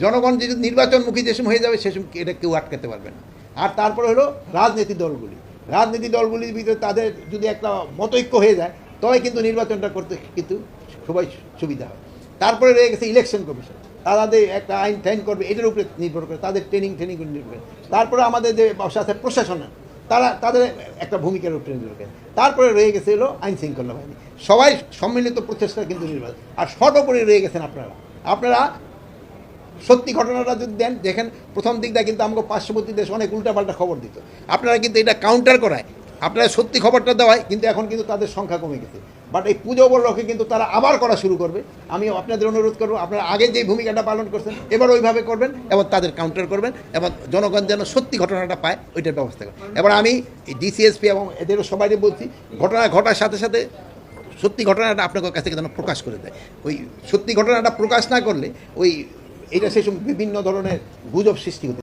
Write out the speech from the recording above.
জনগণ যদি নির্বাচনমুখী যে সময় হয়ে যাবে, সে সময় এটা কেউ আটকাতে পারবে না। আর তারপরে হলো রাজনীতি দলগুলি। রাজনীতি দলগুলির ভিতরে তাদের যদি একটা মতৈক্য হয়ে যায় তবে কিন্তু নির্বাচনটা করতে কিন্তু সবাই সুবিধা হয়। তারপরে রয়ে গেছে ইলেকশন কমিশন তাদের একটা আইন টাইন করবে, এটার উপরে নির্ভর করে, তাদের ট্রেনিং ট্রেনিং নির্ভর করে। তারপরে আমাদের যে সাথে প্রশাসন, তারা, তাদের একটা ভূমিকার উপরে নির্ভর করে। তারপরে রয়ে গেছে হলো আইন শৃঙ্খলা বাহিনী। সবাই সম্মিলিত প্রচেষ্টা কিন্তু নির্বাচন আর সর্বোপরি রয়ে গেছেন আপনারা। আপনারা সত্যি ঘটনাটা যদি দেন, দেখেন, প্রথম দিকটা কিন্তু আমাকে পার্শ্ববর্তী দেশ অনেক উল্টাপাল্টা খবর দিত। আপনারা কিন্তু এটা কাউন্টার করায়। আপনারা সত্যি খবরটা দেওয়ায়, কিন্তু এখন কিন্তু তাদের সংখ্যা কমে গেছে। বাট এই পুজো উপলক্ষে কিন্তু তারা আবার করা শুরু করবে। আমি আপনাদের অনুরোধ করব, আপনারা আগে যে ভূমিকাটা পালন করছেন, এবার ওইভাবে করবেন এবং তাদের কাউন্টার করবেন এবং জনগণ যেন সত্যি ঘটনাটা পায়, ওইটার ব্যবস্থা করেন এবার আমি ডিসিএসপি এবং এদেরও সবাইকে বলছি, ঘটনা ঘটার সাথে সাথে সত্যি ঘটনাটা আপনাদের কাছ থেকে যেন প্রকাশ করে দেয়। ওই সত্যি ঘটনাটা প্রকাশ না করলে, ওই এটা সেই সময় বিভিন্ন ধরনের গুজব সৃষ্টি হতে